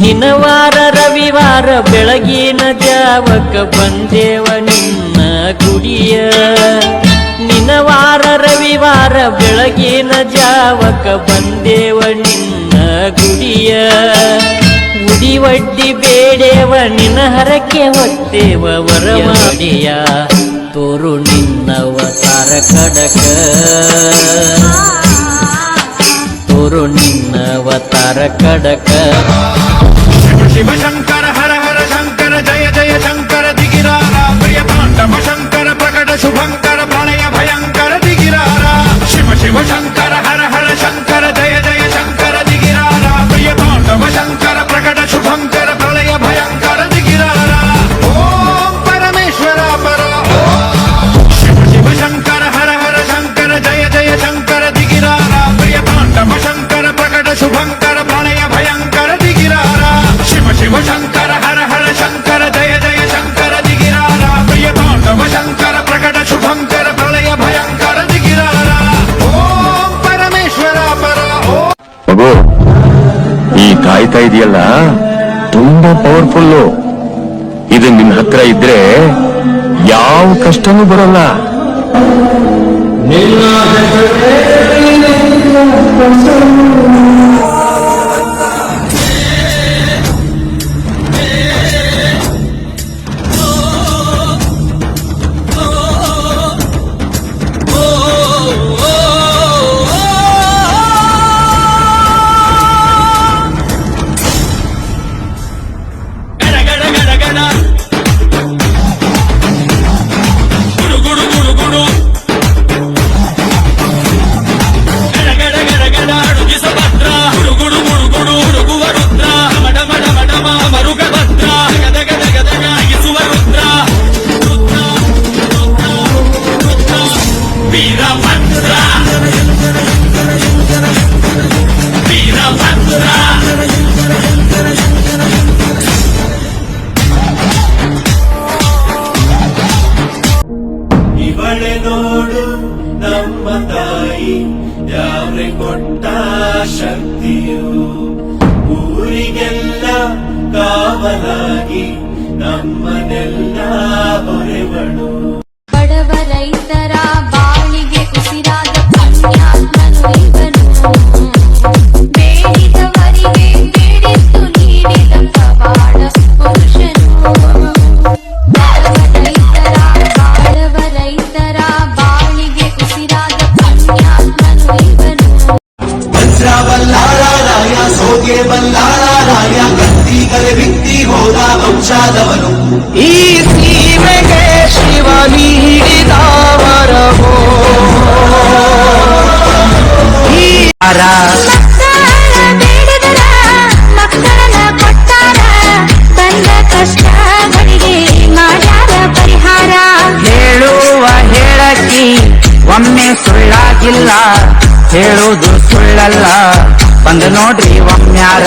ನಿನವಾರ ರವಿವಾರ ಬೆಳಗಿನ ಜಾವಕ ಬಂದೇವ ನಿನ್ನ ಗುಡಿಯ. ನಿನವಾರ ರವಿವಾರ ಬೆಳಗಿನ ಜಾವಕ ಬಂದೇವ ನಿನ್ನ ಗುಡಿಯ. ಉಡಿವಡ್ಡಿ ಬೇಡೇವ ನಿನ ಹರಕೆ ಹೊತ್ತೇವ ವರವಾಡಿಯ. ತೋರು ನಿನ್ನವತಾರ ಕಡಕ. ತೋರು ನಿನ್ನವತಾರ ಕಡಕ. 你们想 ಪವರ್ಫುಲ್ಲು ಇದು ನಿನ್ ಹತ್ರ ಇದ್ರೆ ಯಾವ ಕಷ್ಟನೂ ಬರಲ್ಲ. ನ್ಯಾವ್ರೆ ಕೊಟ್ಟ ಶಕ್ತಿಯು ಊರಿಗೆಲ್ಲ ಕಾವಲಾಗಿ ನಮ್ಮನೆಲ್ಲ ಬರೆವಳು ಬಡವ ರೈತರ ಭಕ್ತಿ ಕಲೆ ಹೋದ ವಂಶಾದವನು ಈ ಸೀಮೆಗೆ ಶಿವ ನೀಡಿದ ಹೇಳುವ ಹೇಳಕಿ ಒಮ್ಮೆ ಸುಳ್ಳಾಗಿಲ್ಲ. ಹೇಳುವುದು ಸುಳ್ಳಲ್ಲ ಬಂದು ನೋಡ್ರಿ ಒಮ್ಮ್ಯಾರ